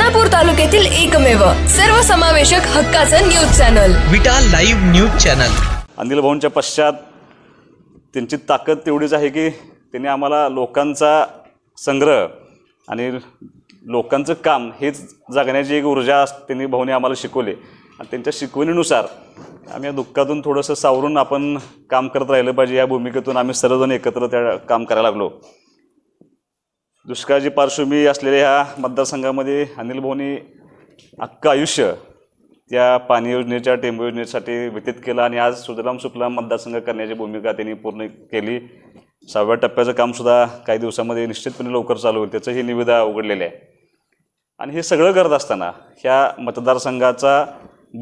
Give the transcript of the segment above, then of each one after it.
खानापूर तालुक्यातील एकमेव सर्वसमावेशक हक्काचं news channel. Vita live news channel. Anil भाऊंच्या पश्चात त्यांची ताकद तेवढीच आहे की त्यांनी आम्हाला लोकांचा संग्रह आणि लोकांचं काम हेच जगण्याची एक ऊर्जा त्यांनी भाऊने आम्हाला शिकवली. आणि त्यांच्या शिकवणीनुसार आम्ही या दुःखातून थोडंसं सावरून आपण काम करत राहिलं पाहिजे. या भूमिकेतून आम्ही सर्वजण एकत्र त्या काम करायला लागलो. दुष्काळाची पार्श्वभूमी असलेल्या ह्या मतदारसंघामध्ये अनिल भाऊनी अख्खं आयुष्य त्या पाणी योजनेच्या टेंबू योजनेसाठी व्यतीत केलं आणि आज सुजलाम सुफलाम मतदारसंघ करण्याची भूमिका त्यांनी पूर्ण केली. सहाव्या टप्प्याचं कामसुद्धा काही दिवसामध्ये निश्चितपणे लवकर चालू होईल त्याचंही निविदा उघडलेलं आहे. आणि हे सगळं करत असताना ह्या मतदारसंघाचा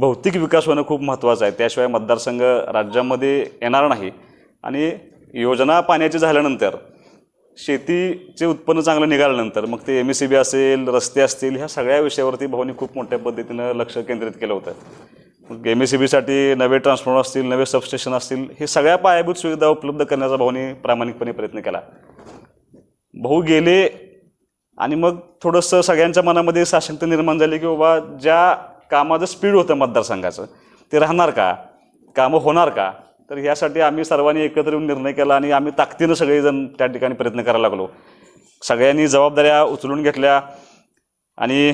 भौतिक विकास होणं खूप महत्त्वाचं आहे. त्याशिवाय मतदारसंघ राज्यामध्ये येणार नाही. आणि योजना पाण्याची झाल्यानंतर शेतीचे उत्पन्न चांगलं निघाल्यानंतर मग ते एम एस सी बी असेल रस्ते असतील ह्या सगळ्या विषयावरती भाऊनी खूप मोठ्या पद्धतीनं लक्ष केंद्रित केलं होतं. मग एम एस सी बीसाठी नवे ट्रान्सफॉर्मर असतील नवे सबस्टेशन असतील हे सगळ्या पायाभूत सुविधा उपलब्ध करण्याचा भाऊनी प्रामाणिकपणे प्रयत्न केला. भाऊ गेले आणि मग थोडंसं सगळ्यांच्या मनामध्ये साशंकता निर्माण झाली की बाबा ज्या कामाचं स्पीड होतं मतदारसंघाचं ते राहणार का? कामं होणार का? तर ह्यासाठी आम्ही सर्वांनी एकत्र येऊन निर्णय केला आणि आम्ही ताकदीनं सगळेजण त्या ठिकाणी प्रयत्न करायला लागलो. सगळ्यांनी जबाबदाऱ्या उचलून घेतल्या आणि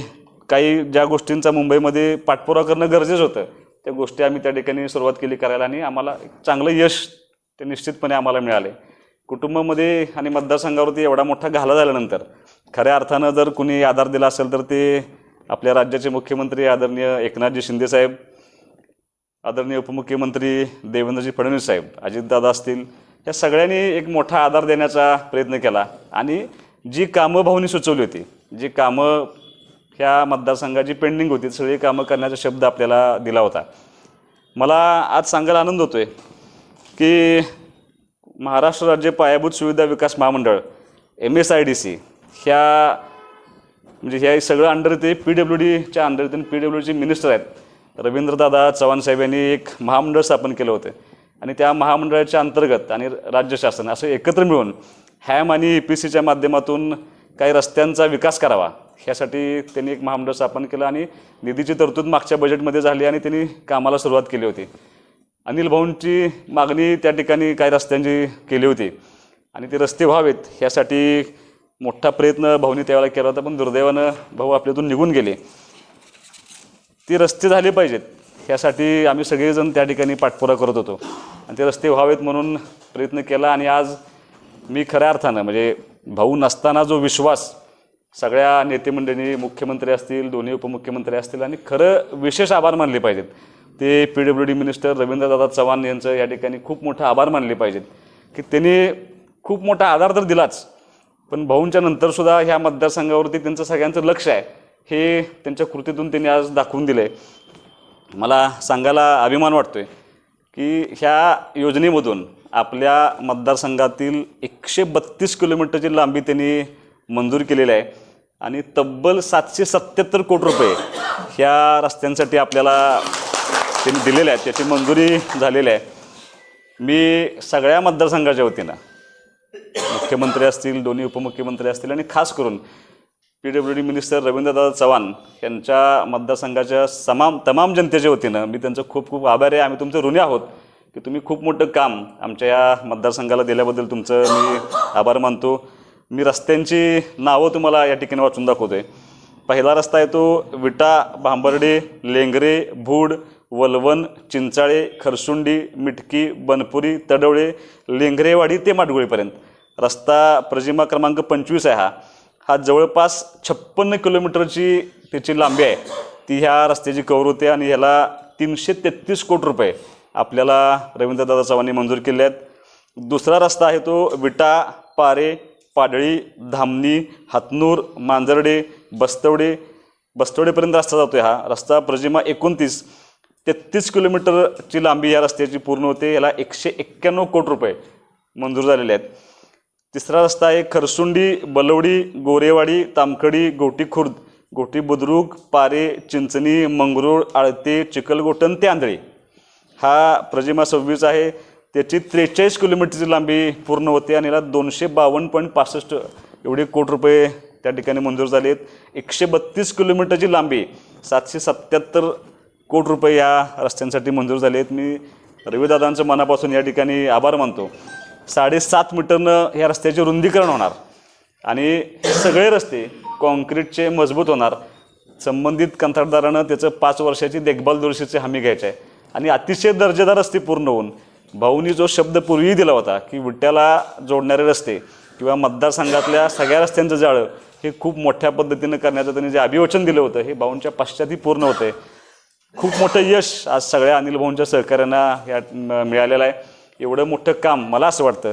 काही ज्या गोष्टींचा मुंबईमध्ये पाठपुरावा करणं गरजेचं होतं त्या गोष्टी आम्ही त्या ठिकाणी सुरुवात केली करायला आणि आम्हाला एक चांगलं यश ते निश्चितपणे आम्हाला मिळाले. कुटुंबामध्ये आणि मतदारसंघावरती एवढा मोठा घाला झाल्यानंतर खऱ्या अर्थानं जर कुणी आधार दिला असेल तर ते आपल्या राज्याचे मुख्यमंत्री आदरणीय एकनाथजी शिंदेसाहेब आदरणीय उपमुख्यमंत्री देवेंद्रजी फडणवीस साहेब अजितदादा असतील या सगळ्यांनी एक मोठा आधार देण्याचा प्रयत्न केला. आणि जी कामं भाऊनी सुचवली होती जी कामं ह्या मतदारसंघाची पेंडिंग होती सगळी कामं करण्याचा शब्द आपल्याला दिला होता. मला आज सांगायला आनंद होतो आहे की महाराष्ट्र राज्य पायाभूत सुविधा विकास महामंडळ M S I D C ह्या म्हणजे ह्या सगळं अंडर ते पी डब्ल्यू डीच्या अंडर ते पी डब्ल्यू डीचे मिनिस्टर आहेत रवींद्रदादा चव्हाण साहेब यांनी एक महामंडळ स्थापन केलं होतं. आणि त्या महामंडळाच्या अंतर्गत आणि राज्य शासन असं एकत्र मिळून हॅम आणि ई पी सीच्या माध्यमातून काही रस्त्यांचा विकास करावा ह्यासाठी त्यांनी एक महामंडळ स्थापन केलं आणि निधीची तरतूद मागच्या बजेटमध्ये झाली आणि त्यांनी कामाला सुरुवात केली होती. अनिल भाऊंची मागणी त्या ठिकाणी काही रस्त्यांची केली होती. आणि ते रस्ते व्हावेत ह्यासाठी मोठा प्रयत्न भाऊनी त्यावेळेला केला होता पण दुर्दैवानं भाऊ आपल्यातून निघून गेले. ती रस्ते झाले पाहिजेत. ह्यासाठी आम्ही सगळेजण त्या ठिकाणी पाठपुरा करत होतो. आणि ते रस्ते व्हावेत म्हणून प्रयत्न केला आणि आज मी खऱ्या अर्थानं म्हणजे भाऊ नसताना जो विश्वास सगळ्या नेतेमंडळींनी मुख्यमंत्री असतील दोन्ही उपमुख्यमंत्री असतील आणि खरं विशेष आभार मानले पाहिजेत. ते P W D minister Ravindradada Chavan यांचं या ठिकाणी खूप मोठा आभार मानले पाहिजेत. की त्यांनी खूप मोठा आधार तर दिलाच पण भाऊंच्या नंतरसुद्धा ह्या मतदारसंघावरती त्यांचं सगळ्यांचं लक्ष आहे. हे त्यांच्या कृतीतून त्यांनी आज दाखवून दिलं आहे मला सांगायला अभिमान वाटतो आहे की ह्या योजनेमधून आपल्या मतदारसंघातील एकशे बत्तीस किलोमीटरची लांबी त्यांनी मंजूर केलेली आहे. आणि तब्बल सातशे सत्याहत्तर कोटी रुपये ह्या रस्त्यांसाठी आपल्याला त्यांनी दिलेले आहेत. त्याची मंजुरी झालेली आहे. मी सगळ्या मतदारसंघाच्या वतीनं मुख्यमंत्री असतील दोन्ही उपमुख्यमंत्री असतील आणि खास करून P W D minister Ravindradada Chavan यांच्या मतदारसंघाच्या तमाम तमाम जनतेच्या वतीनं मी त्यांचं खूप खूप आभारी आहे. आम्ही तुमचं ऋणी आहोत की तुम्ही खूप मोठं काम आमच्या या मतदारसंघाला दिल्याबद्दल तुमचं मी आभार मानतो. मी रस्त्यांची नावं तुम्हाला या ठिकाणी वाचून दाखवतो आहे पहिला रस्ता आहे तो विटा भांबर्डे लेंगरे भूड वलवण चिंचाळे खरसुंडी मिटकी बनपुरी तडवळे लेंगरेवाडी ते माडगुळीपर्यंत. रस्ता प्रजिमा क्रमांक पंचवीस आहे हा. हा जवळपास छप्पन्न किलोमीटरची त्याची लांबी आहे. ती ह्या रस्त्याची कवर होते आणि ह्याला तीनशे तेहतीस कोटी रुपये आपल्याला रवींद्रदादा चव्हाणने मंजूर केले आहेत. दुसरा रस्ता आहे तो विटा पारे पाडळी धामणी हातनूर मांजर्डे बस्तवडे बस्तवडेपर्यंत रस्ता जातो हा. रस्ता प्रजिमा एकोणतीस तेहतीस किलोमीटरची लांबी या रस्त्याची पूर्ण होते. याला एकशे एक्क्याण्णव कोटी रुपये मंजूर झालेले आहेत. तिसरा रस्ता आहे खरसुंडी बलवडी गोरेवाडी तामकडी गोटी खुर्द. गोटी बुद्रुक पारे चिंचणी मंगरूळ आळते चिखलगोटन ते हा प्रजिमा सव्वीस आहे. त्याची त्रेचाळीस किलोमीटरची लांबी पूर्ण होते आणि याला दोनशे बावन्न पॉईंट पासष्ट एवढे कोटी रुपये त्या ठिकाणी मंजूर झाले आहेत. एकशे बत्तीस किलोमीटरची लांबी सातशे सत्याहत्तर कोटी रुपये या रस्त्यांसाठी मंजूर झाले आहेत. मी रविदादांचं मनापासून या ठिकाणी आभार मानतो. साडेसात मीटरनं ह्या रस्त्याचे रुंदीकरण होणार. आणि हे सगळे रस्ते कॉन्क्रीटचे मजबूत होणार. संबंधित कंत्राटदारानं त्याचं पाच वर्षाची देखभाल दुरुस्तीची हमी घ्यायची आहे. आणि अतिशय दर्जेदार रस्ते पूर्ण होऊन भाऊनी जो शब्द पूर्वी दिला होता की विट्याला जोडणारे रस्ते किंवा मतदारसंघातल्या सगळ्या रस्त्यांचं जाळं हे खूप मोठ्या पद्धतीनं करण्याचं त्यांनी जे अभिवचन दिलं होतं हे भाऊंच्या पश्चाती पूर्ण होतं खूप मोठं यश आज सगळ्या अनिल भाऊंच्या सहकार्यांना या मिळालेलं आहे. एवढं मोठं काम मला असं वाटतं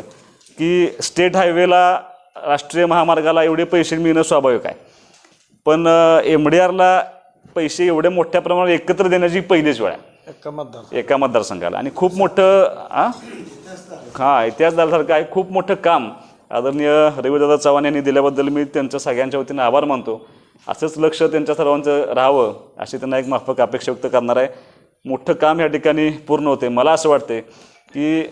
की स्टेट हायवेला राष्ट्रीय महामार्गाला एवढे पैसे मिळणं स्वाभाविक आहे. पण एम डी आरला पैसे एवढ्या मोठ्या प्रमाणात एकत्र देण्याची पहिलीच वेळ आहे. एका मतदार एका मतदारसंघाला. आणि खूप मोठं हां हां इतिहासदारासारखं आहे. खूप मोठं काम आदरणीय रविदादा चव्हाण यांनी दिल्याबद्दल मी त्यांच्या सगळ्यांच्या वतीनं आभार मानतो. असंच लक्ष त्यांच्या सर्वांचं राहावं अशी त्यांना एक माफक अपेक्षा व्यक्त करणार आहे. मोठं काम या ठिकाणी पूर्ण होते. मला असं वाटते की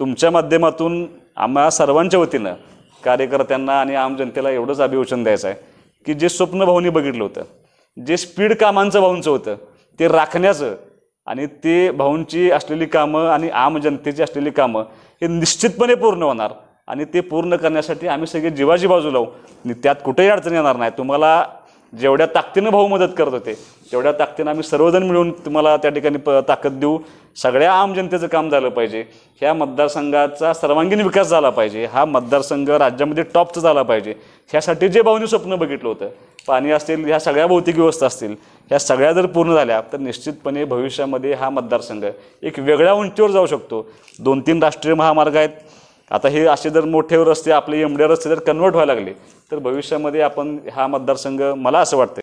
तुमच्या माध्यमातून आम्हा सर्वांच्या वतीनं कार्यकर्त्यांना आणि आम जनतेला एवढंच अभिवचन द्यायचं आहे की जे स्वप्न भाऊनी बघितलं होतं जे स्पीड कामांचं भाऊंचं होतं ते राखण्याचं आणि ते भाऊंची असलेली कामं आणि आम जनतेची असलेली कामं हे निश्चितपणे पूर्ण होणार आणि ते पूर्ण करण्यासाठी आम्ही सगळे जीवाची बाजू लावू आणि त्यात कुठेही अडचण येणार नाही. तुम्हाला जेवढ्या ताकदीनं भाऊ मदत करत होते तेवढ्या ताकदीनं आम्ही सर्वजण मिळून तुम्हाला त्या ठिकाणी प ताकद देऊ. सगळ्या आम जनतेचं काम झालं पाहिजे. ह्या मतदारसंघाचा सर्वांगीण विकास झाला पाहिजे. हा मतदारसंघ राज्यामध्ये टॉपचा झाला पाहिजे. ह्यासाठी जे भाऊनी स्वप्न बघितलं होतं पाणी असतील ह्या सगळ्या भौतिक व्यवस्था असतील ह्या सगळ्या जर पूर्ण झाल्या तर निश्चितपणे भविष्यामध्ये हा मतदारसंघ एक वेगळ्या उंचीवर जाऊ शकतो. दोन तीन राष्ट्रीय महामार्ग आहेत. आता हे असे जर मोठे रस्ते आपले एमड्या रस्ते जर कन्वर्ट व्हायला लागले तर भविष्यामध्ये आपण हा मतदारसंघ मला असं वाटतं